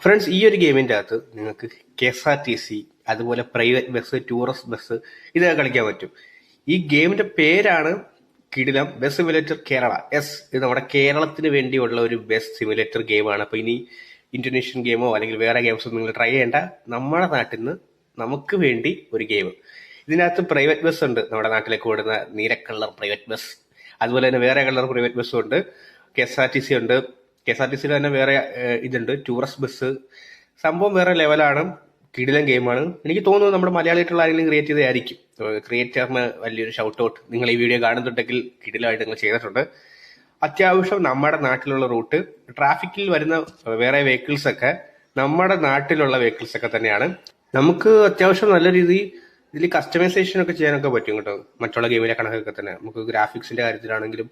Friends ഈ ഒരു ഗെയിമിന്റെ അകത്ത് നിങ്ങൾക്ക് K S R T C അതുപോലെ പ്രൈവറ്റ് ബസ് ടൂറിസ്റ്റ് ബസ് ഇതൊക്കെ കളിക്കാൻ പറ്റും. ഈ ഗെയിമിന്റെ പേരാണ് കിടിലം ബസ് സിമുലേറ്റർ കേരള. എസ് ഇത് നമ്മുടെ കേരളത്തിന് വേണ്ടിയുള്ള ഒരു ബസ് സിമുലേറ്റർ ഗെയിമാണ്. അപ്പോൾ ഇനി ഇന്തോനേഷ്യൻ ഗെയിമോ അല്ലെങ്കിൽ വേറെ ഗെയിംസോ നിങ്ങൾ ട്രൈ ചെയ്യേണ്ട. നമ്മുടെ നാട്ടിൽ നിന്ന് നമുക്ക് വേണ്ടി ഒരു ഗെയിം. ഇതിനകത്ത് പ്രൈവറ്റ് ബസ് ഉണ്ട്. നമ്മുടെ നാട്ടിലേക്ക് ഓടുന്ന നീല കളർ പ്രൈവറ്റ് ബസ്. അതുപോലെ തന്നെ വേറെ കളർ പ്രൈവറ്റ് ബസ്സും ഉണ്ട്. K S R T C ഉണ്ട്. കെ എസ് ആർ ടി സിയിൽ തന്നെ വേറെ ഇതുണ്ട്. Tourist bus. സംഭവം വേറെ ലെവലാണ്. കിടിലൻ ഗെയിമാണ്. എനിക്ക് തോന്നുന്നു നമ്മുടെ മലയാളിയായിട്ടുള്ള ആരെങ്കിലും ക്രിയേറ്റ് ചെയ്തതായിരിക്കും. ക്രിയേറ്ററിന് വലിയൊരു ഷൗട്ട് ഔട്ട് നിങ്ങൾ ഈ വീഡിയോ കാണുന്നുണ്ടെങ്കിൽ കിടിലമായിട്ട് നിങ്ങൾ ചെയ്തിട്ടുണ്ട്. അത്യാവശ്യം നമ്മുടെ നാട്ടിലുള്ള റൂട്ട് ട്രാഫിക്കിൽ വരുന്ന വേറെ വെഹിക്കിൾസ് ഒക്കെ നമ്മുടെ നാട്ടിലുള്ള വെഹിക്കിൾസ് ഒക്കെ തന്നെയാണ്. നമുക്ക് അത്യാവശ്യം നല്ല രീതിയിൽ ഇതിൽ കസ്റ്റമൈസേഷൻ ഒക്കെ ചെയ്യാനൊക്കെ പറ്റും കേട്ടോ. മറ്റുള്ള ഗെയിമിലെ കണക്കൊക്കെ തന്നെ. നമുക്ക് ഗ്രാഫിക്സിന്റെ കാര്യത്തിലാണെങ്കിലും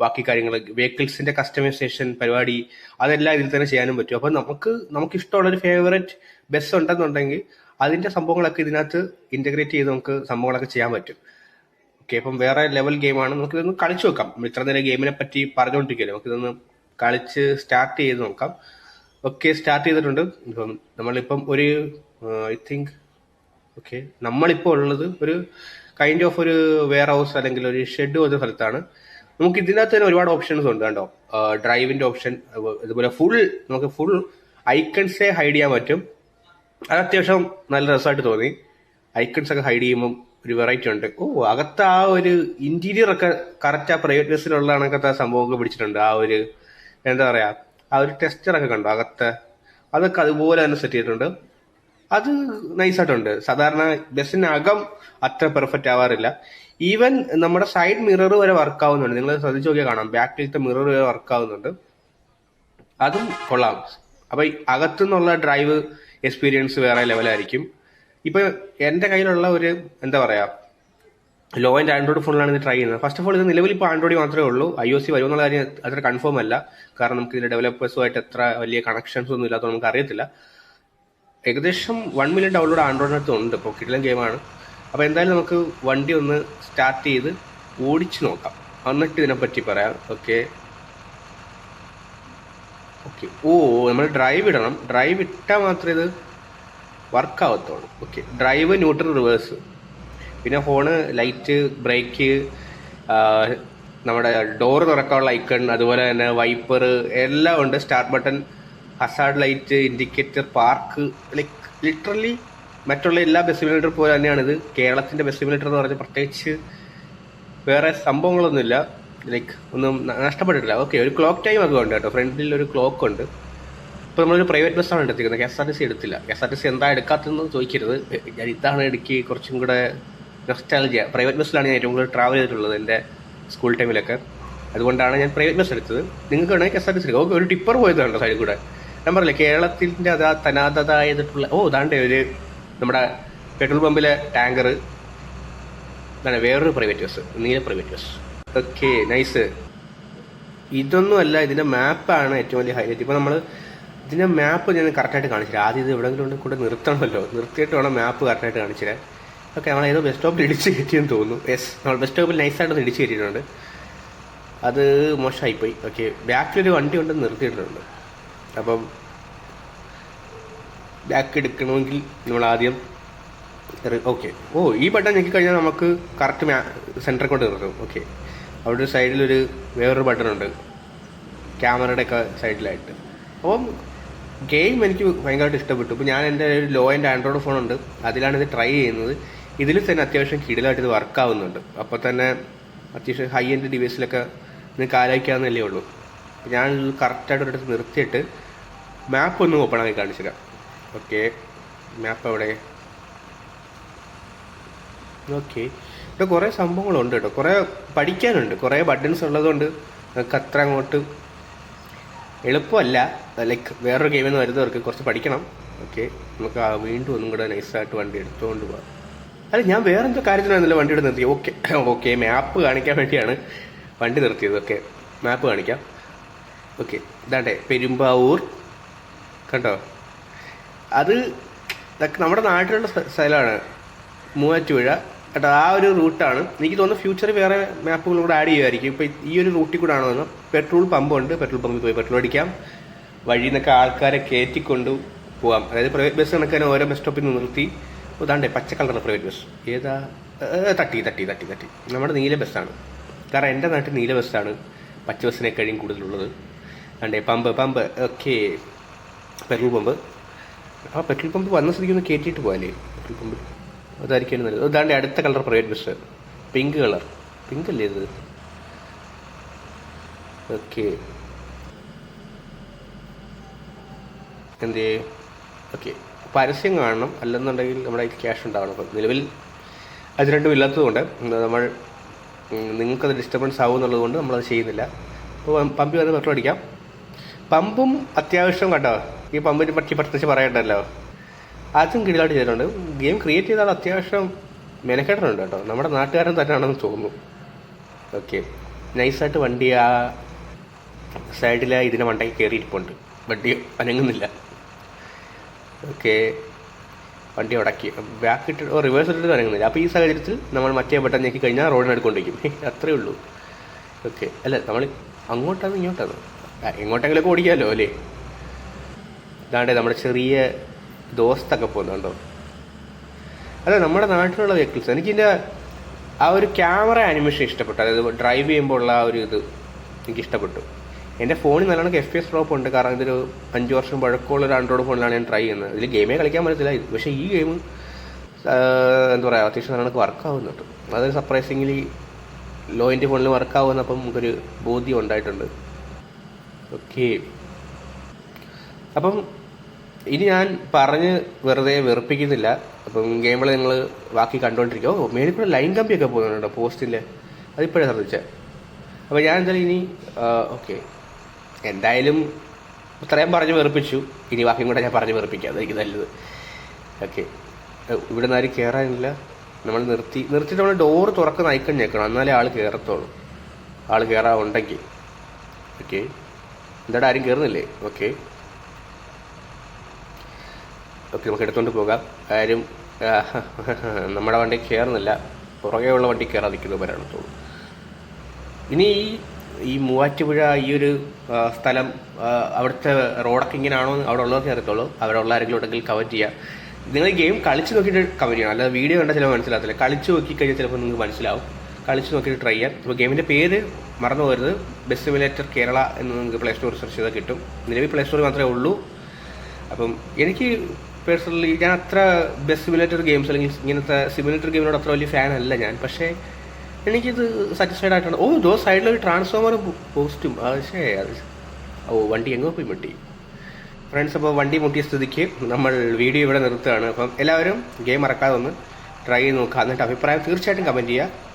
ബാക്കി കാര്യങ്ങൾ വെഹിക്കിൾസിന്റെ കസ്റ്റമൈസേഷൻ പരിപാടി അതെല്ലാം ഇതിൽ തന്നെ ചെയ്യാനും പറ്റും. അപ്പൊ നമുക്ക് നമുക്ക് ഇഷ്ടമുള്ള ഒരു ഫേവററ്റ് ബസ് ഉണ്ടെന്നുണ്ടെങ്കിൽ അതിന്റെ സംഭവങ്ങളൊക്കെ ഇതിനകത്ത് ഇന്റഗ്രേറ്റ് ചെയ്ത് നമുക്ക് സംഭവങ്ങളൊക്കെ ചെയ്യാൻ പറ്റും. ഓക്കെ അപ്പം വേറെ ലെവൽ ഗെയിമാണ് നമുക്ക് ഇതൊന്ന് കളിച്ചു നോക്കാം. ഇത്ര നേരം ഗെയിമിനെ പറ്റി പറഞ്ഞുകൊണ്ടിരിക്കുകയല്ലേ നമുക്ക് ഇതൊന്ന് കളിച്ച് സ്റ്റാർട്ട് ചെയ്ത് നോക്കാം. ഓക്കെ സ്റ്റാർട്ട് ചെയ്തിട്ടുണ്ട്. ഇപ്പം നമ്മളിപ്പം ഒരു ഐ തിങ്ക് ഓക്കെ നമ്മളിപ്പോൾ ഉള്ളത് ഒരു കൈൻഡ് ഓഫ് ഒരു വെയർ ഹൗസ് അല്ലെങ്കിൽ ഒരു ഷെഡ് പോലത്തെ സ്ഥലത്താണ്. നമുക്ക് ഇതിനകത്ത് തന്നെ ഒരുപാട് ഓപ്ഷൻസ് ഉണ്ട് കണ്ടോ? ഡ്രൈവിന്റെ ഓപ്ഷൻ ഇതുപോലെ ഫുൾ നമുക്ക് ഫുൾ ഐക്കൺസെ ഹൈഡ് ചെയ്യാൻ പറ്റും. അത് അത്യാവശ്യം നല്ല രസമായിട്ട് തോന്നി. ഐക്കൺസ് ഒക്കെ ഹൈഡ് ചെയ്യുമ്പോൾ ഒരു വെറൈറ്റി ഉണ്ട്. ഓ അകത്ത് ആ ഒരു ഇന്റീരിയർ ഒക്കെ കറക്റ്റ് ആ പ്രൈവറ്റ്നെസ്സിലുള്ള കണക്കത്തെ സംഭവമൊക്കെ പിടിച്ചിട്ടുണ്ട്. ആ ഒരു എന്താ പറയാ ആ ഒരു ടെസ്റ്റർ ഒക്കെ കണ്ടോ അകത്തെ? അതൊക്കെ അതുപോലെ തന്നെ സെറ്റ് ചെയ്തിട്ടുണ്ട്. അത് നൈസായിട്ടുണ്ട് സാധാരണ ബസ്സിനകം അത്ര പെർഫെക്റ്റ് ആവാറില്ല. ഈവൻ നമ്മുടെ സൈഡ് മിറർ വരെ വർക്ക് ആവുന്നുണ്ട്. നിങ്ങൾ ശ്രദ്ധിച്ചു നോക്കിയാൽ കാണാം. ബാക്കിലത്തെ മിറർ വരെ വർക്ക് ആവുന്നുണ്ട്. അതും കൊള്ളാം. അപ്പൊ അകത്തു നിന്നുള്ള ഡ്രൈവ് എക്സ്പീരിയൻസ് വേറെ ലെവലായിരിക്കും ഇപ്പൊ എന്റെ കയ്യിലുള്ള ഒരു എന്താ പറയാ ലോ ആൻഡ് ആൻഡ്രോയിഡ് ഫോണിലാണ് ഇത് ട്രൈ ചെയ്യുന്നത്. ഫസ്റ്റ് ഓഫ് ഓൾ ഇത് നിലവിൽ ഇപ്പോൾ ആൻഡ്രോയിഡ് മാത്രമേ ഉള്ളൂ. ഐ ഒ സി വരുമെന്നുള്ള കാര്യം അത്ര കൺഫേം അല്ല. കാരണം നമുക്ക് ഇതിന്റെ ഡെവലപ്പേഴ്സുമായിട്ട് എത്ര വലിയ കണക്ഷൻസ് ഒന്നും ഇല്ലാത്തത് നമുക്ക് അറിയത്തില്ല ഏകദേശം വൺ മില്യൺ ഡൗൺലോഡ് ആൻഡ്രോയിഡിനകത്ത് ഉണ്ട്. ഇപ്പോൾ കിട്ടിലും ഗെയിമാണ് അപ്പോൾ എന്തായാലും നമുക്ക് വണ്ടി ഒന്ന് സ്റ്റാർട്ട് ചെയ്ത് ഓടിച്ചു നോക്കാം. എന്നിട്ട് ഇതിനെപ്പറ്റി പറയാം. ഓക്കെ ഓക്കെ ഓ നമ്മൾ ഡ്രൈവ് ഇടണം. ഡ്രൈവ് ഇട്ടാൽ മാത്രമേ ഇത് വർക്ക് ആവത്തുള്ളൂ. ഓക്കെ ഡ്രൈവ് ന്യൂട്രൽ റിവേഴ്സ് പിന്നെ ഫോണ് ലൈറ്റ് ബ്രേക്ക് നമ്മുടെ ഡോർ തുറക്കാനുള്ള ഐക്കൺ അതുപോലെ തന്നെ വൈപ്പർ എല്ലാം ഉണ്ട്. Start button hazard light indicator park like literally മറ്റുള്ള എല്ലാ ബസ് സിമുലേറ്റർ പോലെ തന്നെയാണ് ഇത്. കേരളത്തിന്റെ ബസ് സിമുലേറ്റർ എന്ന് പറഞ്ഞാൽ പ്രത്യേകിച്ച് വേറെ സംഭവങ്ങളൊന്നുമില്ല. ലൈക്ക് ഒന്നും നഷ്ടപ്പെട്ടിട്ടില്ല. ഓക്കെ ഒരു ക്ലോക്ക് ടൈം ഒക്കെ ഉണ്ട് കേട്ടോ. ഫ്രണ്ടിൽ ഒരു ക്ലോക്ക് ഉണ്ട്. ഇപ്പോൾ നമ്മളൊരു പ്രൈവറ്റ് ബസ്സാണ് എടുത്തിരിക്കുന്നത്. K S R T C എടുത്തില്ല. K S R T C എന്താ എടുക്കാത്തതെന്ന് ചോദിക്കരുത്. ഞാൻ ഇതാണ് എനിക്ക് കുറച്ചും കൂടെ നെസ്റ്റാലജിയ പ്രൈവറ്റ് ബസ്സിലാണ് ഞാൻ ഏറ്റവും കൂടുതൽ ട്രാവൽ ചെയ്തിട്ടുള്ളത് എന്റെ സ്കൂൾ ടൈമിലൊക്കെ അതുകൊണ്ടാണ് ഞാൻ പ്രൈവറ്റ് ബസ് എടുത്തത്. നിങ്ങൾക്ക് വേണമെങ്കിൽ K S R T C okay ഒരു ടിപ്പർ പോയതുണ്ട് സൈഡിൽ കൂടെ. ഞാൻ പറഞ്ഞില്ലേ കേരളത്തിന്റെ അതാ തനാതായതായിട്ടുള്ള ഓ ഇതാണ്ട് ഒരു നമ്മുടെ പെട്രോൾ പമ്പിലെ ടാങ്കർ എന്താണ് വേറൊരു പ്രൈവറ്റ് ബസ് നീല പ്രൈവറ്റ് ബസ് ഓക്കെ നൈസ് ഇതൊന്നും അല്ല ഇതിന്റെ മാപ്പാണ് ഏറ്റവും വലിയ ഹൈലൈറ്റ് ഇപ്പോൾ നമ്മൾ ഇതിന്റെ മാപ്പ് ഞാൻ കറക്റ്റായിട്ട് കാണിച്ചില്ല. ആദ്യം ഇത് എവിടെയെങ്കിലും ഉണ്ടെങ്കിൽ കൂടെ നിർത്തണമല്ലോ. നിർത്തിയിട്ട് വേണം മാപ്പ് കറക്റ്റായിട്ട് കാണിച്ചില്ല. ഓക്കെ നമ്മൾ ഏതോ ബസ് സ്റ്റോപ്പിൽ ഇടിച്ച് കയറ്റിയെന്ന് തോന്നുന്നു. യെസ് നമ്മൾ ബസ് സ്റ്റോപ്പിൽ നൈസായിട്ടൊന്ന് ഇടിച്ച് കയറ്റിയിട്ടുണ്ട്. അത് മോശമായിപ്പോയി. ഓക്കെ ബാക്കിലൊരു വണ്ടി ഉണ്ടെന്ന് നിർത്തിയിട്ടുണ്ട്. അപ്പം ബാക്ക് എടുക്കണമെങ്കിൽ നമ്മൾ ആദ്യം ഓക്കെ ഓ ഈ ബട്ടൺ ഞെക്കി കഴിഞ്ഞാൽ നമുക്ക് കറക്റ്റ് സെന്ററിൽ കൊണ്ട് നിർത്തും. ഓക്കെ അവിടെ ഒരു സൈഡിലൊരു വേറൊരു ബട്ടൺ ഉണ്ട്. ക്യാമറയുടെ ഒക്കെ സൈഡിലായിട്ട് അപ്പം ഗെയിം എനിക്ക് ഭയങ്കരമായിട്ട് ഇഷ്ടപ്പെട്ടു. ഇപ്പോൾ ഞാൻ എന്റെ ഒരു ലോ ആൻഡ് ആൻഡ്രോയിഡ് ഉണ്ട്. അതിലാണ് ഇത് ട്രൈ ചെയ്യുന്നത്. ഇതിൽ തന്നെ അത്യാവശ്യം കിടിലായിട്ട് ഇത് വർക്ക് ആവുന്നുണ്ട്. അപ്പോൾ തന്നെ അത്യാവശ്യം ഹൈ എൻഡ് ഡിവൈസിലൊക്കെ നിങ്ങൾക്ക് ആലോചിക്കാവുന്നല്ലേ ഉള്ളൂ. ഞാൻ കറക്റ്റായിട്ട് ഒരിടത്ത് നിർത്തിയിട്ട് മാപ്പ് ഒന്ന് ഓപ്പൺ ആക്കി കാണിച്ചു തരാം ഓക്കെ മാപ്പ് എവിടെ ഓക്കെ ഇവിടെ കുറേ സംഭവങ്ങളുണ്ട് കേട്ടോ. കുറേ പഠിക്കാനുണ്ട്. കുറേ ബട്ടൺസ് ഉള്ളതുകൊണ്ട് നമുക്ക് അത്ര അങ്ങോട്ട് എളുപ്പമല്ല. ലൈക്ക് വേറൊരു ഗെയിമിൽ നിന്ന് വരുന്നവർക്ക് കുറച്ച് പഠിക്കണം. ഓക്കെ നമുക്ക് വീണ്ടും ഒന്നും കൂടെ നൈസായിട്ട് വണ്ടി എടുത്തുകൊണ്ട് പോകാം അല്ല ഞാൻ വേറെന്തോ എന്തോ വണ്ടി എടുത്ത് നിർത്തി. ഓക്കെ ഓക്കെ മാപ്പ് കാണിക്കാൻ വേണ്ടിയാണ് വണ്ടി നിർത്തിയത്. ഓക്കെ മാപ്പ് കാണിക്കാം. ഓക്കെ ഇതാണ്ടേ. പെരുമ്പാവൂർ. കണ്ടോ? അത് നമ്മുടെ നാട്ടിലുള്ള സ്ഥ- സ്ഥലമാണ് മൂവാറ്റുപുഴ. കേട്ടോ ആ ഒരു റൂട്ടാണ്. എനിക്ക് തോന്നുന്നു ഫ്യൂച്ചറിൽ വേറെ മാപ്പുകളും കൂടെ ആഡ് ചെയ്യുമായിരിക്കും. ഇപ്പം ഈ ഒരു റൂട്ടിൽ കൂടെ ആണോ പെട്രോൾ പമ്പ് ഉണ്ട് പെട്രോൾ പമ്പിൽ പോയി പെട്രോൾ അടിക്കാം. വഴിയിൽ നിന്നൊക്കെ ആൾക്കാരെ കയറ്റിക്കൊണ്ട് പോകാം അതായത് പ്രൈവറ്റ് ബസ് കണക്കാൻ ഓരോ ബസ് സ്റ്റോപ്പിൽ നിന്ന് നിർത്തി. ഉദാണ്ടേ പച്ച കളറുള്ള പ്രൈവറ്റ് ബസ്. ഏതാ? തട്ടി തട്ടി തട്ടി തട്ടി. നമ്മുടെ നീല ബസ്സാണ്. കാരണം എന്റെ നാട്ടിൽ നീല ബസ്സാണ് പച്ച ബസ്സിനെ കഴിയും കൂടുതലുള്ളത്. Vande pump pump. Okay. Petrol pump. ആ പെട്രോൾ പമ്പ് വന്ന സ്ഥിതിക്ക് ഒന്ന് കയറ്റിയിട്ട് പോകാല്ലേ പെട്രോൾ പമ്പ്. അതായിരിക്കും നല്ലത്. അതാണ്ട് അടുത്ത colour private bus pink colour. Pink അല്ലേ ഇത്? ഓക്കെ. എന്തേ? ഓക്കെ. പരസ്യം കാണണം. അല്ലെന്നുണ്ടെങ്കിൽ നമ്മുടെ കയ്യിൽ ക്യാഷ് ഉണ്ടാവണം. അപ്പം നിലവിൽ അത് രണ്ടും ഇല്ലാത്തതുകൊണ്ട് നമ്മൾ നിങ്ങൾക്കത് ഡിസ്റ്റർബൻസ് ആവും എന്നുള്ളത് കൊണ്ട് നമ്മളത് ചെയ്യുന്നില്ല. അപ്പോൾ പമ്പി വന്ന് പെട്രോൾ അടിക്കാം. പമ്പും അത്യാവശ്യം കണ്ടോ? ഈ പമ്പിനെ പറ്റി പ്രത്യേകിച്ച് പറയണ്ടല്ലോ. അതും കിടിലായിട്ട് ചെയ്തിട്ടുണ്ട്. ഗെയിം ക്രിയേറ്റ് ചെയ്ത ആൾ അത്യാവശ്യം മെനക്കെട്ടുണ്ട് കേട്ടോ. നമ്മുടെ നാട്ടുകാരൻ തന്നെയാണെന്ന് തോന്നുന്നു. ഓക്കെ നൈസായിട്ട് വണ്ടി ആ സൈഡിൽ ഇതിനെ മണ്ടയ്ക്ക് കയറിയിരിപ്പുണ്ട് വണ്ടി അനങ്ങുന്നില്ല. ഓക്കെ വണ്ടി ഉടക്കി. ബാക്ക് ഇട്ട് റിവേഴ്സ് ഇട്ടിട്ട് അനങ്ങുന്നില്ല. അപ്പോൾ ഈ സാഹചര്യത്തിൽ നമ്മൾ മറ്റേ ബട്ടൺ ഞെക്കി കഴിഞ്ഞാൽ റോഡിനെടുക്കൊണ്ടിരിക്കും അത്രയേ അത്രേ ഉള്ളൂ. ഓക്കെ അല്ല നമ്മൾ അങ്ങോട്ടാണ് ഇങ്ങോട്ടാണ്? ആ, എങ്ങോട്ടെങ്കിലൊക്കെ ഓടിക്കാമല്ലോ അല്ലേ? ഇതാണ്ട് നമ്മുടെ ചെറിയ ദോസ്തൊക്കെ പോകുന്നുണ്ടോ? അതെ നമ്മുടെ നാട്ടിലുള്ള വെഹിക്കിൾസ് എനിക്കിതിന്റെ ആ ഒരു ക്യാമറ ആനിമേഷൻ ഇഷ്ടപ്പെട്ടു. അതായത് ഡ്രൈവ് ചെയ്യുമ്പോൾ ഉള്ള ആ ഒരു ഇത് എനിക്ക് ഇഷ്ടപ്പെട്ടു എന്റെ ഫോണിൽ നല്ലോണം എഫ് എസ് ഡ്രോപ്പ് ഉണ്ട്. കാരണം ഇതൊരു അഞ്ച് വർഷം പഴക്കമുള്ള ഒരു ആൻഡ്രോയിഡ് ഫോണിലാണ് ഞാൻ ട്രൈ ചെയ്യുന്നത്. ഇതിൽ ഗെയിമേ കളിക്കാൻ പറ്റത്തില്ല. പക്ഷേ ഈ ഗെയിം എന്താ പറയുക അത്യാവശ്യം നല്ലോണം വർക്ക് ആവുന്നുണ്ട്. അതൊരു സർപ്രൈസിംഗ്ലി ലോ എന്റെ ഫോണിൽ വർക്ക് ആവുന്നപ്പം നമുക്കൊരു ബോധ്യം ഉണ്ടായിട്ടുണ്ട്. ഓക്കെ. അപ്പം ഇനി ഞാൻ പറഞ്ഞ് വെറുതെ വെറുപ്പിക്കുന്നില്ല. അപ്പം ഗെയിമിൽ നിങ്ങൾ ബാക്കി കണ്ടുകൊണ്ടിരിക്കുക ഓ മേളിൽ കൂടെ ലൈൻ കമ്പിയൊക്കെ പോകുന്നുണ്ടോ? പോസ്റ്റിന്റെ അതിപ്പോഴേ ശ്രദ്ധിച്ച. അപ്പോൾ ഞാൻ എന്തായാലും ഇനി ഓക്കെ. എന്തായാലും ഇത്രയും പറഞ്ഞ് വെറുപ്പിച്ചു. ഇനി ബാക്കിയും കൂടെ ഞാൻ പറഞ്ഞ് വെറുപ്പിക്കാം. അതായിരിക്കും നല്ലത്. ഓക്കെ. ഇവിടെ നിന്ന് ആരും കയറാനില്ല നമ്മൾ നിർത്തി. നിർത്തിയിട്ട് നമ്മൾ ഡോറ് തുറക്കുന്ന ഐക്കൺ ഞെക്കണം. എന്നാലേ ആൾ കയറത്തുള്ളൂ ആൾ കയറാറുണ്ടെങ്കിൽ ഓക്കെ. എന്താടാ ആരും കയറുന്നില്ലേ ഓക്കെ ഓക്കെ നമുക്ക് എടുത്തുകൊണ്ട് പോകാം. ആരും നമ്മുടെ വണ്ടി കയറുന്നില്ല പുറകെയുള്ള വണ്ടി കയറാൻ നിൽക്കുന്നവരാണ് തോന്നുന്നു. ഇനി ഈ ഈ മൂവാറ്റുപുഴ ഈ ഒരു സ്ഥലം അവിടുത്തെ റോഡൊക്കെ ഇങ്ങനെയാണോ അവിടെ ഉള്ളതൊക്കെ അറിയത്തുള്ളൂ. അവിടെ ഉള്ള ആരെങ്കിലും ഉണ്ടെങ്കിൽ കവർ ചെയ്യുക നിങ്ങൾ ഗെയിം കളിച്ച് നോക്കിയിട്ട് കവർ ചെയ്യണം. അല്ലാതെ വീഡിയോ കണ്ടാൽ ചിലപ്പോൾ മനസ്സിലാകത്തില്ല. കളിച്ച് നോക്കി കഴിഞ്ഞാൽ ചിലപ്പോൾ നിങ്ങൾക്ക് മനസ്സിലാവും. കളിച്ച് നോക്കിയിട്ട് ട്രൈ ചെയ്യാം. അപ്പോൾ ഗെയിമിന്റെ പേര് മറന്നു പോകരുത്. ബെസ്റ്റ് സിമുലേറ്റർ കേരള എന്ന് നിങ്ങൾക്ക് പ്ലേ സ്റ്റോർ സെർച്ച് ചെയ്താൽ കിട്ടും. നിലവിൽ പ്ലേ സ്റ്റോറിൽ മാത്രമേ ഉള്ളൂ. അപ്പം എനിക്ക് പേഴ്സണലി ഞാൻ അത്ര ബെസ്റ്റ് സിമുലേറ്റർ ഗെയിംസ് അല്ലെങ്കിൽ ഇങ്ങനത്തെ സിമുലേറ്റർ ഗെയിമിനോട് അത്ര വലിയ ഫാൻ അല്ല ഞാൻ. പക്ഷേ എനിക്കിത് സാറ്റിസ്ഫൈഡ് ആയിട്ടാണ്. ഓ ദോ സൈഡിലൊരു ഒരു ട്രാൻസ്ഫോമർ പോസ്റ്റും. പക്ഷേ അത് ഓ വണ്ടി എങ്ങോ പോയി മുട്ടി. ഫ്രണ്ട്സ് അപ്പോൾ വണ്ടി മുട്ടിയ സ്ഥിതിക്ക് നമ്മൾ വീഡിയോ ഇവിടെ നിർത്തുകയാണ്. അപ്പം എല്ലാവരും ഗെയിം മറക്കാതെ ഒന്ന് ട്രൈ ചെയ്ത് നോക്കുക. എന്നിട്ട് അഭിപ്രായം തീർച്ചയായിട്ടും കമന്റ് ചെയ്യുക.